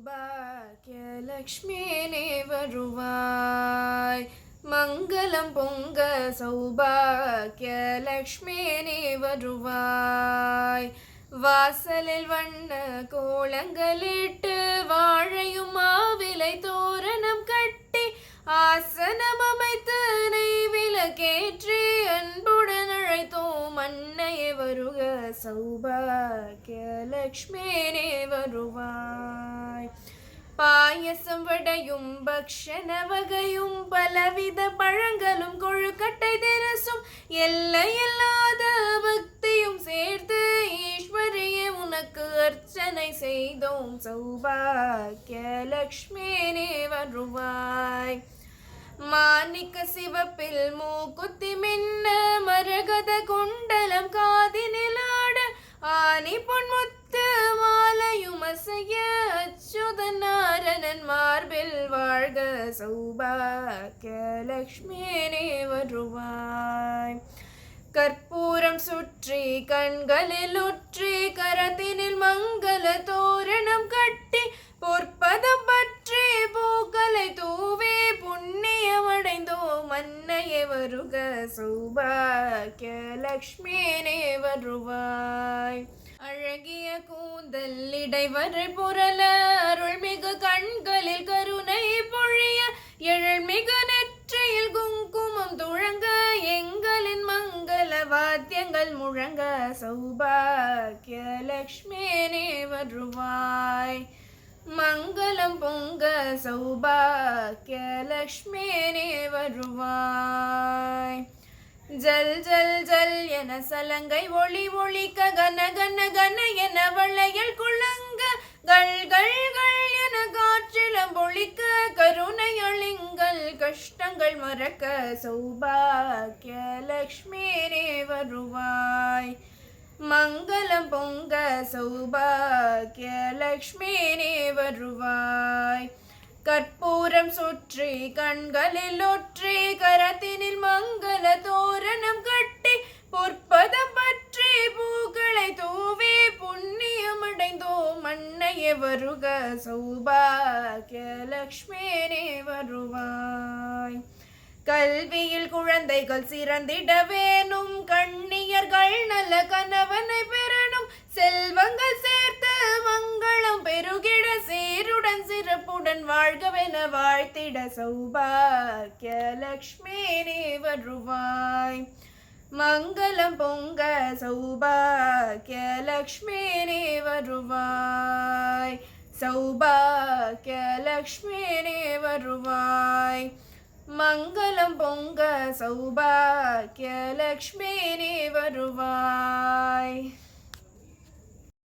சௌபாக்கியலக்ஷ்மினே வருவாய். மங்களம் பொங்க சௌபாக்கியலக்ஷ்மினே வருவாய். வாசலில் வண்ண கோலங்களிட்டு வாழையும் மாவிலை தோரணம் கட்டி ஆசனம் அமைத்து நெய்விலக்கேற்றி அன்புடன் அழைத்தோம். அன்னையே வருக சௌபாக்கியலக்ஷ்மினே வருவாய். பாயசம் வடையும் பக்ஷண வகையும் பலவித பழங்களும் கொழுக்கட்டை திரசும் எல்லையில்லாத பக்தியும் சேர்த்து ஈஸ்வரியே உனக்கு அர்ச்சனை செய்தோம். சௌபாக்கியலக்ஷ்மினே வருவாய். மாணிக்க சிவப்பில் மூக்குத்தி மின்ன மரகத குண்டலம் காதினில் ஆட ஆனி பொன்முத்து மாலையும் மார்பில் வாழ்க சௌபாக்கியலக்ஷ்மியனே வருவாய். கற்பூரம் சுற்றி கண்களில் உற்றி கரத்தினில் மங்கள தோரணம் கட்டி பொற்பதம் பற்றி பூக்களை தூவே புண்ணியமடைந்தோம். அன்னையே வருக சௌபாக்கியலக்ஷ்மியனே வருவாய். அழகிய கூந்தல் இடைவரை புரல அருள் வாத்தியங்கள் முழங்க சௌபாக்கியலக்ஷ்மியனே வருவாய். மங்களம் பொங்க சௌபாக்கியலக்ஷ்மியனே வருவாய். ஜல் ஜல் ஜல் என சலங்கை ஒளி ஒளிக்க கன கன கன என வளையல் குளங்க கள் கள் கள் என கஷ்டங்கள் மறக்க சௌபாக்கிய சௌபாக்கியலக்ஷ்மியனே வருவாய். மங்களம் பொங்க சௌபாக்கிய சௌபாக்கியலக்ஷ்மியனே வருவாய். கற்பூரம் சுற்றி கண்களில் ஒற்றி கரத்தினில் மங்கள தோரணம் கட்டி பொற்பதம் பற்றி வருக சௌபாக்கியலக்ஷ்மியனே வருவாய் கல்வியில் குழந்தைகள் சிறந்திட வேணும் கண்ணியர்கள் நல்ல கணவனை பெறணும் செல்வங்கள் சேர்த்து மங்களம் பெருகிட சீருடன் சிறப்புடன் வாழ்கவென வாழ்த்திட சௌபாக்கியலக்ஷ்மினே வருவாய் மங்களம் பொங்க சௌபாக்கியலக்ஷ்மினே வருவாய் சௌபாக்கியலக்ஷ்மினே வருவாய் மங்களம் பொங்க சௌபாக்கியலக்ஷ்மினே வருவாய்